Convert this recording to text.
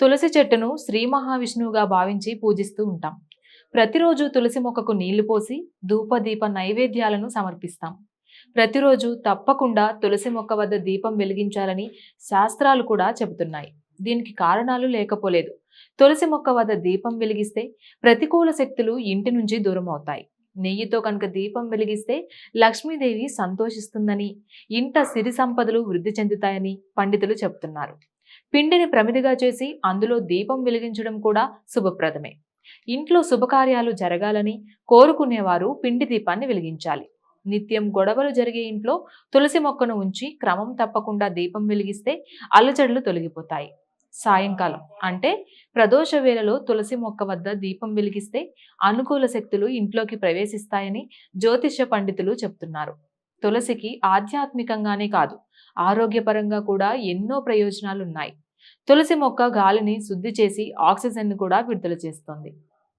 తులసి చెట్టును శ్రీ మహావిష్ణువుగా భావించి పూజిస్తూ ఉంటాం. ప్రతిరోజు తులసి మొక్కకు నీళ్ళు పోసి ధూపదీప నైవేద్యాలను సమర్పిస్తాం. ప్రతిరోజు తప్పకుండా తులసి మొక్క వద్ద దీపం వెలిగించాలని శాస్త్రాలు కూడా చెబుతున్నాయి. దీనికి కారణాలు లేకపోలేదు. తులసి మొక్క వద్ద దీపం వెలిగిస్తే ప్రతికూల శక్తులు ఇంటి నుంచి దూరం అవుతాయి నెయ్యితో కనుక దీపం వెలిగిస్తే లక్ష్మీదేవి సంతోషిస్తుందని ఇంట సిరి సంపదలు వృద్ధి చెందుతాయని పండితులు చెబుతున్నారు. పిండిని ప్రమిదిగా చేసి అందులో దీపం వెలిగించడం కూడా శుభప్రదమే. ఇంట్లో శుభకార్యాలు జరగాలని కోరుకునేవారు పిండి దీపాన్ని వెలిగించాలి. నిత్యం గొడవలు జరిగే ఇంట్లో తులసి మొక్కను ఉంచి క్రమం తప్పకుండా దీపం వెలిగిస్తే అలజడులు తొలగిపోతాయి. సాయంకాలం అంటే ప్రదోష వేళలో తులసి మొక్క వద్ద దీపం వెలిగిస్తే అనుకూల శక్తులు ఇంట్లోకి ప్రవేశిస్తాయని జ్యోతిష్య పండితులు చెప్తున్నారు. తులసికి ఆధ్యాత్మికంగానే కాదు ఆరోగ్యపరంగా కూడా ఎన్నో ప్రయోజనాలు ఉన్నాయి తులసి మొక్క గాలిని శుద్ధి చేసి ఆక్సిజన్ను కూడా విడుదల చేస్తుంది.